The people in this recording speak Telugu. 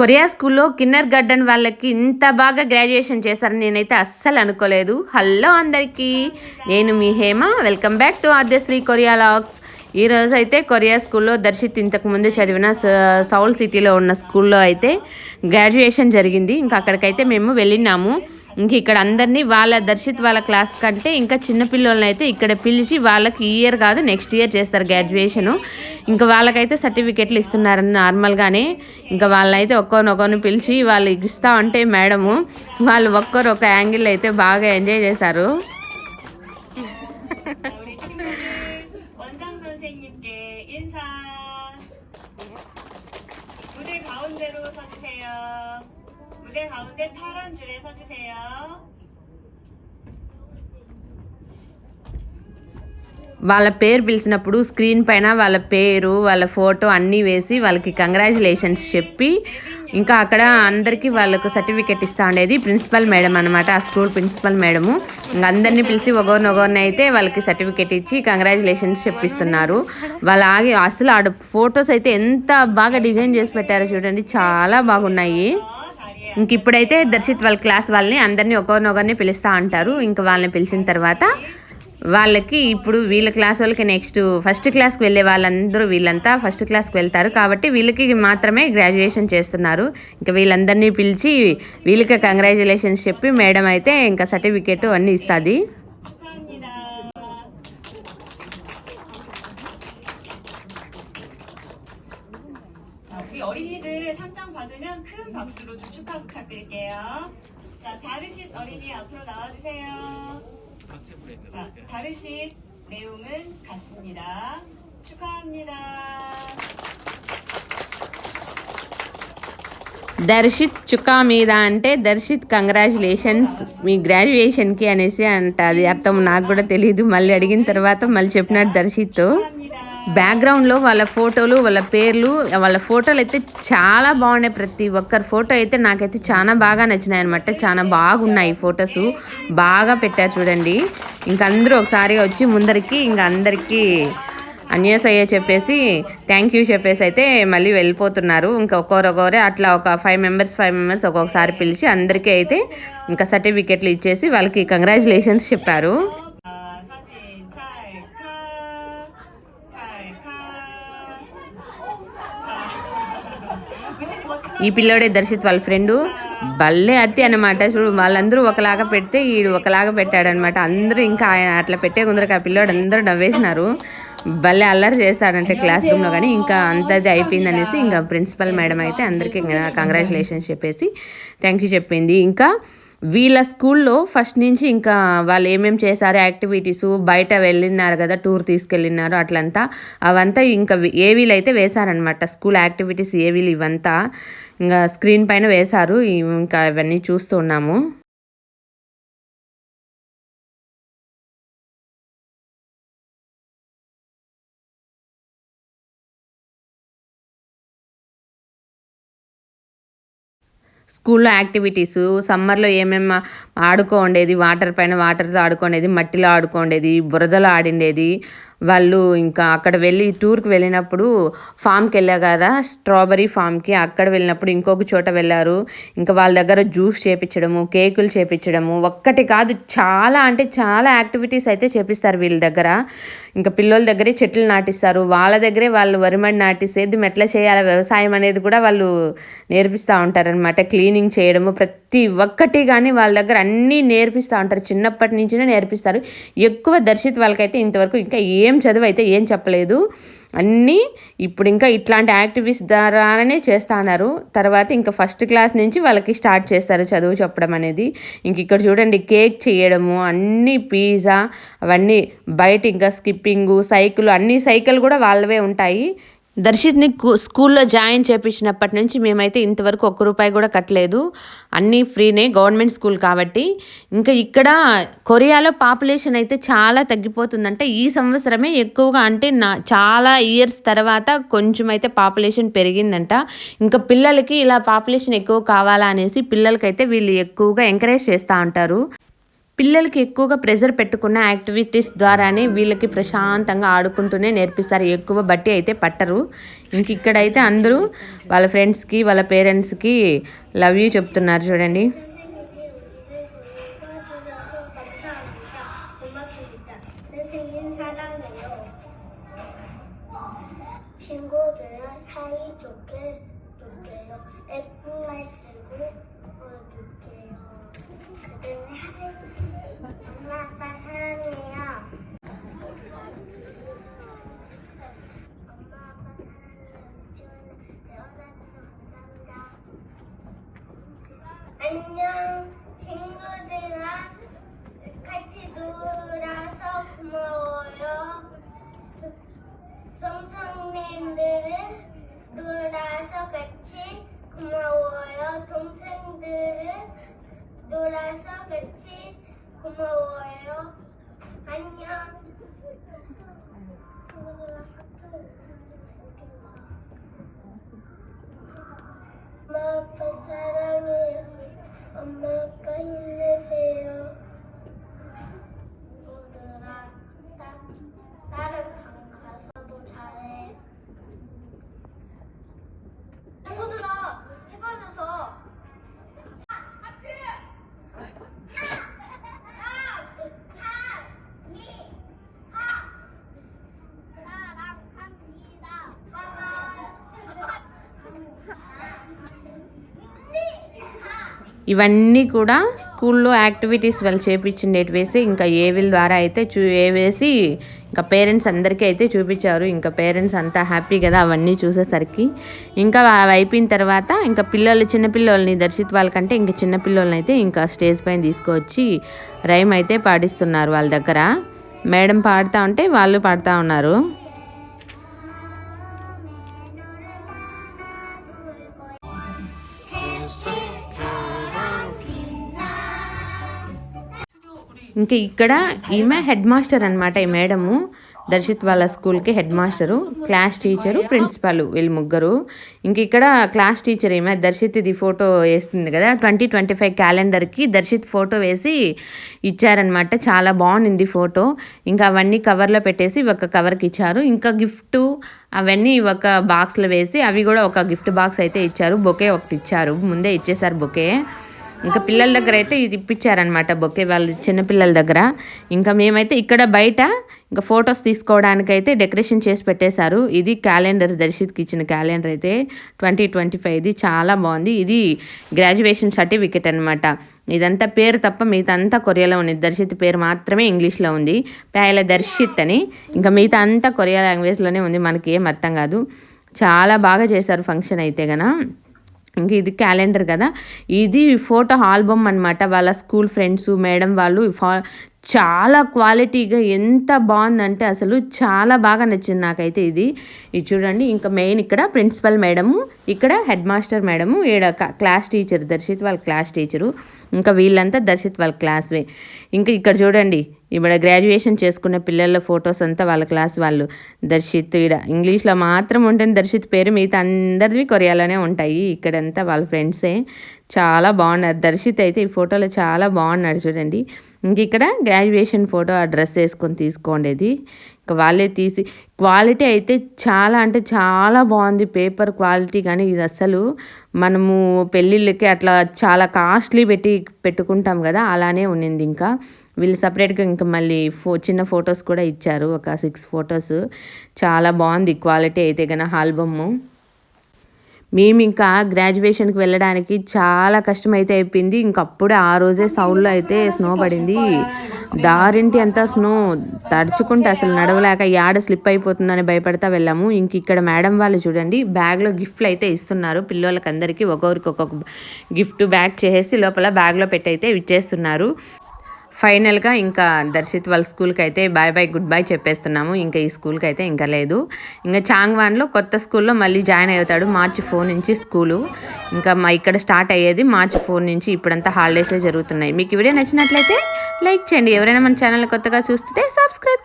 కొరియా స్కూల్లో కిన్నర్ గార్డెన్ వాళ్ళకి ఇంత బాగా గ్రాడ్యుయేషన్ చేశారని నేనైతే అస్సలు అనుకోలేదు. హలో అందరికీ నేను మీ Hema. Welcome back to Aadyasri Korea logs. ఈ రోజు అయితే కొరియా స్కూల్లో దర్శిత్ ఇంతకుముందు చదివిన స- సౌల్ సిటీలో ఉన్న స్కూల్లో అయితే గ్రాడ్యుయేషన్ జరిగింది. ఇంకా అక్కడికైతే మేము వెళ్ళినాము. ఇంక ఇక్కడ అందరినీ వాళ్ళ దర్శిత్ వాళ్ళ క్లాస్ కంటే ఇంకా చిన్న పిల్లల్ని అయితే ఇక్కడ పిలిచి వాళ్ళకి ఈ ఇయర్ కాదు నెక్స్ట్ ఇయర్ చేస్తారు గ్రాడ్యుయేషను ఇంకా వాళ్ళకైతే సర్టిఫికెట్లు ఇస్తున్నారని నార్మల్గానే ఇంకా వాళ్ళైతే ఒక్కొనొక్కరిని పిలిచి వాళ్ళు ఇస్తా ఉంటే మేడము వాళ్ళు ఒక్కరు ఒక యాంగిల్ అయితే బాగా ఎంజాయ్ చేశారు 우리 친구들 원장 선생님께 인사. 무대 가운데로 서주세요. 무대 가운데 파란 줄에 서주세요. వాళ్ళ పేరు పిలిచినప్పుడు స్క్రీన్ పైన వాళ్ళ పేరు వాళ్ళ ఫోటో అన్నీ వేసి వాళ్ళకి కంగ్రాచులేషన్స్ చెప్పి ఇంకా అక్కడ అందరికీ వాళ్ళకు సర్టిఫికెట్ ఇస్తా ఉండేది ప్రిన్సిపల్ మేడం అనమాట ఆ స్కూల్ ప్రిన్సిపల్ మేడము ఇంకా అందరినీ పిలిచి ఒకరిని ఒకరిని అయితే వాళ్ళకి సర్టిఫికెట్ ఇచ్చి కంగ్రాచులేషన్స్ చెప్పిస్తున్నారు వాళ్ళ ఆగి అసలు ఆడ ఫొటోస్ అయితే ఎంత బాగా డిజైన్ చేసి పెట్టారో చూడండి చాలా బాగున్నాయి ఇంక ఇప్పుడైతే దర్శిత్ వాళ్ళ క్లాస్ వాళ్ళని అందరినీ ఒకరినొకరిని పిలుస్తూ ఉంటారు ఇంకా వాళ్ళని పిలిచిన తర్వాత వాళ్ళకి ఇప్పుడు వీళ్ళ క్లాస్ వాళ్ళకి నెక్స్ట్ ఫస్ట్ క్లాస్కి వెళ్ళే వాళ్ళందరూ వీళ్ళంతా ఫస్ట్ క్లాస్కి వెళ్తారు కాబట్టి వీళ్ళకి మాత్రమే గ్రాడ్యుయేషన్ చేస్తున్నారు ఇంకా వీళ్ళందరినీ పిలిచి వీళ్ళకి కంగ్రాచులేషన్స్ చెప్పి మేడం అయితే ఇంకా సర్టిఫికేట్ అన్నీ ఇస్తుంది 축하합니다. 자, 우리 어린이들 상장 받으면 큰 박수로 좀 축하 부탁드릴게요. 자, 다르신 어린이 앞으로 나와주세요. 자, 다르신 내용은 같습니다. 축하합니다. దర్శిత్ చుకా మీద అంటే దర్శిత్ కంగ్రాచులేషన్స్ మీ గ్రాడ్యుయేషన్కి అనేసి అంట అది అర్థం నాకు కూడా తెలియదు మళ్ళీ అడిగిన తర్వాత మళ్ళీ చెప్పినాడు దర్శిత్ 축하합니다. బ్యాక్గ్రౌండ్లో వాళ్ళ ఫోటోలు వాళ్ళ పేర్లు వాళ్ళ ఫోటోలు అయితే చాలా బాగున్నాయి. ప్రతి ఒక్కరి ఫోటో అయితే నాకైతే చాలా బాగా నచ్చినాయి అనమాట చాలా బాగున్నాయి ఫొటోస్. బాగా పెట్టారు చూడండి. ఇంక అందరూ ఒకసారిగా వచ్చి ముందరికి ఇంకా అందరికీ అన్యోసయ్య చెప్పేసి థ్యాంక్ యూ చెప్పేసి అయితే మళ్ళీ వెళ్ళిపోతున్నారు. ఇంకా ఒక్కొక్కరే అట్లా ఒక ఫైవ్ మెంబర్స్ ఫైవ్ మెంబర్స్ ఒక్కొక్కసారి పిలిచి అందరికీ అయితే ఇంకా సర్టిఫికెట్లు ఇచ్చేసి వాళ్ళకి కంగ్రాచులేషన్స్ చెప్పారు. ఈ పిల్లోడే దర్శిత్ వాళ్ళ ఫ్రెండు. భలే అత్తి అనమాట చూడు వాళ్ళందరూ ఒకలాగా పెడితే ఈడు ఒకలాగా పెట్టాడనమాట అందరూ ఇంకా ఆయన అట్లా పెట్టే కొందరికి ఆ పిల్లోడు అందరూ నవ్వేసినారు. భలే అల్లరి చేస్తాడంటే క్లాస్ రూమ్లో కానీ ఇంకా అంతది అయిపోయింది అనేసి ఇంకా ప్రిన్సిపల్ మేడం అయితే అందరికీ కంగ్రాచులేషన్స్ చెప్పేసి థ్యాంక్ యూ చెప్పింది. ఇంకా వీళ్ళ స్కూల్లో ఫస్ట్ నుంచి ఇంకా వాళ్ళు ఏమేమి చేశారు యాక్టివిటీస్ బయట వెళ్ళినారు కదా టూర్ తీసుకెళ్ళినారు అట్లంతా. అవంతా ఇంకా ఏ వీలైతే వేశారనమాట స్కూల్ యాక్టివిటీస్ ఏవీలు ఇవంతా ఇంకా స్క్రీన్ పైన వేశారు. ఇంకా ఇవన్నీ చూస్తూ స్కూల్లో యాక్టివిటీస్ సమ్మర్లో ఏమేమి ఆడుకోండేది వాటర్ పైన వాటర్తో ఆడుకోండేది మట్టిలో ఆడుకోండేది బురదలో ఆడిండేది వాళ్ళు ఇంకా అక్కడ వెళ్ళి టూర్కి వెళ్ళినప్పుడు ఫామ్కి వెళ్ళా కదా స్ట్రాబెరీ ఫామ్కి. అక్కడ వెళ్ళినప్పుడు ఇంకొక చోట వెళ్ళారు. ఇంకా వాళ్ళ దగ్గర జ్యూస్ చేపించడము కేకులు చేపించడము ఒక్కటి కాదు చాలా అంటే చాలా యాక్టివిటీస్ అయితే చేపిస్తారు వీళ్ళ దగ్గర. ఇంకా పిల్లల దగ్గరే చెట్లు నాటిస్తారు. వాళ్ళ దగ్గరే వాళ్ళు వరిమడి నాటి సేద్యం ఎట్లా చేయాలి వ్యవసాయం అనేది కూడా వాళ్ళు నేర్పిస్తూ ఉంటారనమాట క్లీనింగ్ చేయడము ప్రతి ప్రతి ఒక్కటి కానీ వాళ్ళ దగ్గర అన్నీ నేర్పిస్తూ ఉంటారు. చిన్నప్పటి నుంచినే నేర్పిస్తారు. ఎక్కువ దర్శిత్ వాళ్ళకైతే ఇంతవరకు ఇంకా ఏం చదువు అయితే ఏం చెప్పలేదు. అన్నీ ఇప్పుడు ఇంకా ఇట్లాంటి యాక్టివిస్ట్ ద్వారానే చేస్తా ఉన్నారు. తర్వాత ఇంకా ఫస్ట్ క్లాస్ నుంచి వాళ్ళకి స్టార్ట్ చేస్తారు చదువు చెప్పడం అనేది. ఇంక ఇక్కడ చూడండి కేక్ చేయడము అన్ని పిజ్జా అవన్నీ బయట ఇంకా స్కిప్పింగు సైకిల్ అన్ని సైకిల్ కూడా వాళ్ళవే ఉంటాయి. దర్శిత్ని కు- స్కూల్లో జాయిన్ చేపించినప్పటి నుంచి మేమైతే ఇంతవరకు ఒక్క రూపాయి కూడా కట్టలేదు. అన్నీ ఫ్రీనే గవర్నమెంట్ స్కూల్ కాబట్టి. ఇంకా ఇక్కడ కొరియాలో పాపులేషన్ అయితే చాలా తగ్గిపోతుందంటే ఈ సంవత్సరమే ఎక్కువగా అంటే నా చాలా ఇయర్స్ తర్వాత కొంచెం అయితే పాపులేషన్ పెరిగిందంట. ఇంకా పిల్లలకి ఇలా పాపులేషన్ ఎక్కువ కావాలా అనేసి పిల్లలకైతే వీళ్ళు ఎక్కువగా ఎంకరేజ్ చేస్తూ ఉంటారు. పిల్లలకి ఎక్కువగా ప్రెజర్ పెట్టుకున్న యాక్టివిటీస్ ద్వారానే వీళ్ళకి ప్రశాంతంగా ఆడుకుంటూనే నేర్పిస్తారు ఎక్కువ బట్టి అయితే పట్టరు ఇంక ఇక్కడైతే అందరూ వాళ్ళ ఫ్రెండ్స్కి వాళ్ళ పేరెంట్స్కి లవ్ యూ చెప్తున్నారు చూడండి 선생님이 도와주셔서 감사합니다. 고맙습니다. 선생님 사랑해요. 친구들은 사이좋게 놀게요. 예쁜 말 쓰고 어, 놀게요. 그들은 엄마 아빠 사랑해요. 엄마 아빠 사랑해요. 안녕 친구들아 같이 놀아서 고마워요 성성님들은 놀아서 같이 고마워요 동생들은 놀아서 같이 고마워요. 안녕 ఇవన్నీ కూడా స్కూల్లో యాక్టివిటీస్ వాళ్ళు చేపించిండేటివేసి ఇంకా ఏవిల్ ద్వారా అయితే చూ ఏ వేసి ఇంకా పేరెంట్స్ అందరికీ అయితే చూపించారు. ఇంకా పేరెంట్స్ అంతా హ్యాపీ కదా అవన్నీ చూసేసరికి. ఇంకా అవి అయిపోయిన తర్వాత ఇంకా పిల్లలు చిన్నపిల్లల్ని దర్శిత్ వాళ్ళకంటే ఇంకా చిన్నపిల్లల్ని అయితే ఇంకా స్టేజ్ పైన తీసుకొచ్చి రైమ్ అయితే పాడిస్తున్నారు వాళ్ళ దగ్గర. మేడం పాడుతూ ఉంటే వాళ్ళు పాడుతూ ఉన్నారు. ఇంకా ఇక్కడ ఈమె హెడ్ మాస్టర్ అనమాట ఈ మేడము. దర్శిత్ వాళ్ళ స్కూల్కి head master class teacher principal వీళ్ళు ముగ్గురు. ఇంక ఇక్కడ క్లాస్ టీచర్ ఈమె దర్శిత్ ఇది ఫోటో వేస్తుంది కదా ట్వంటీ ట్వంటీ ఫైవ్ క్యాలెండర్కి దర్శిత్ ఫోటో వేసి ఇచ్చారనమాట చాలా బాగుంది ఫోటో. ఇంకా అవన్నీ కవర్లో పెట్టేసి ఒక కవర్కి ఇచ్చారు. ఇంకా గిఫ్ట్ అవన్నీ ఒక బాక్స్లో వేసి అవి కూడా ఒక గిఫ్ట్ బాక్స్ అయితే ఇచ్చారు. బొకే ఒకటి ఇచ్చారు. ముందే ఇచ్చేసారు బొకే. ఇంకా పిల్లల దగ్గర అయితే ఇది ఇప్పించారనమాట బొకే వాళ్ళ చిన్నపిల్లల దగ్గర. ఇంకా మేమైతే ఇక్కడ బయట ఇంకా ఫొటోస్ తీసుకోవడానికి అయితే డెకరేషన్ చేసి పెట్టేశారు. ఇది క్యాలెండర్ దర్శిత్కి ఇచ్చిన క్యాలెండర్ అయితే ట్వంటీ ట్వంటీ ఫైవ్ ఇది. చాలా బాగుంది. ఇది గ్రాడ్యుయేషన్ సర్టిఫికెట్ అనమాట ఇదంతా పేరు తప్ప మిగతా అంతా కొరియాలో ఉంది. దర్శిత్ పేరు మాత్రమే ఇంగ్లీష్లో ఉంది. ప్యాయల దర్శిత్ అని. ఇంకా మిగతా అంతా కొరియా లాంగ్వేజ్లోనే ఉంది. మనకి ఏం అర్థం కాదు. చాలా బాగా చేశారు ఫంక్షన్ అయితే గన. ఇంక ఇది క్యాలెండర్ కదా. ఇది ఫోటో ఆల్బమ్ అనమాట వాళ్ళ స్కూల్ ఫ్రెండ్స్ మేడం వాళ్ళు ఫా చాలా క్వాలిటీగా ఎంత బాగుందంటే అసలు చాలా బాగా నచ్చింది నాకైతే ఇది. ఇది చూడండి ఇంకా మెయిన్ ఇక్కడ ప్రిన్సిపల్ మేడము ఇక్కడ హెడ్ మాస్టర్ మేడము ఈడ క్లాస్ టీచర్ దర్శిత్ వాళ్ళ క్లాస్ టీచరు ఇంకా వీళ్ళంతా దర్శిత్ వాళ్ళ క్లాస్వే ఇంకా ఇక్కడ చూడండి ఇక్కడ గ్రాడ్యుయేషన్ చేసుకున్న పిల్లల ఫొటోస్ అంతా వాళ్ళ క్లాస్ వాళ్ళు. దర్శిత్ ఈడ ఇంగ్లీష్లో మాత్రం ఉంటుంది. దర్శిత్ పేరు మిగతా అందరివి కొరియాలోనే ఉంటాయి. ఇక్కడంతా వాళ్ళ ఫ్రెండ్సే. చాలా బాగున్నారు. దర్శిత్ అయితే ఈ ఫోటోలో చాలా బాగున్నాడు చూడండి. ఇంక ఇక్కడ గ్రాడ్యుయేషన్ ఫోటో ఆ డ్రెస్ వేసుకొని తీసుకోండేది. వాళ్ళే తీసి క్వాలిటీ అయితే చాలా అంటే చాలా బాగుంది పేపర్ క్వాలిటీ కానీ ఇది అసలు మనము పెళ్ళిళ్ళకి అట్లా చాలా కాస్ట్లీ పెట్టి పెట్టుకుంటాం కదా అలానే ఉన్నింది ఇంకా. వీళ్ళు సపరేట్గా ఇంకా మళ్ళీ ఫో చిన్న ఫొటోస్ కూడా ఇచ్చారు ఒక సిక్స్ ఫొటోస్. చాలా బాగుంది క్వాలిటీ అయితే కనుక ఆల్బమ్ మేము ఇంకా గ్రాడ్యుయేషన్కి వెళ్ళడానికి చాలా కష్టం అయితే అయిపోయింది. ఇంకప్పుడే ఆ రోజే సౌల్లో అయితే స్నో పడింది. దారింటి అంతా స్నో తడుచుకుంటే అసలు నడవలేక యాడ స్లిప్ అయిపోతుందని భయపడతా వెళ్ళాము. ఇంక ఇక్కడ మేడం వాళ్ళు చూడండి బ్యాగ్లో గిఫ్ట్లు అయితే ఇస్తున్నారు. పిల్లలకి అందరికీ ఒక్కొక్కరికి ఒక్కొక్క గిఫ్ట్ బ్యాగ్ చేసి లోపల బ్యాగ్లో పెట్టి అయితే ఇచ్చేస్తున్నారు. ఫైనల్గా ఇంకా దర్శిత్ వాళ్ళ స్కూల్కి అయితే బాయ్ బాయ్ గుడ్ బై చెప్పేస్తున్నాము. ఇంకా ఈ స్కూల్కి అయితే ఇంకా లేదు. ఇంకా చాంగ్వాన్లో కొత్త స్కూల్లో మళ్ళీ జాయిన్ అవుతాడు మార్చి ఫోర్ నుంచి స్కూలు. ఇంకా మా ఇక్కడ స్టార్ట్ అయ్యేది మార్చి ఫోర్ నుంచి ఇప్పుడంతా హాలిడేసే జరుగుతున్నాయి. మీకు వీడియో నచ్చినట్లయితే లైక్ చేయండి. ఎవరైనా మన ఛానల్ కొత్తగా చూస్తుంటే సబ్స్క్రైబ్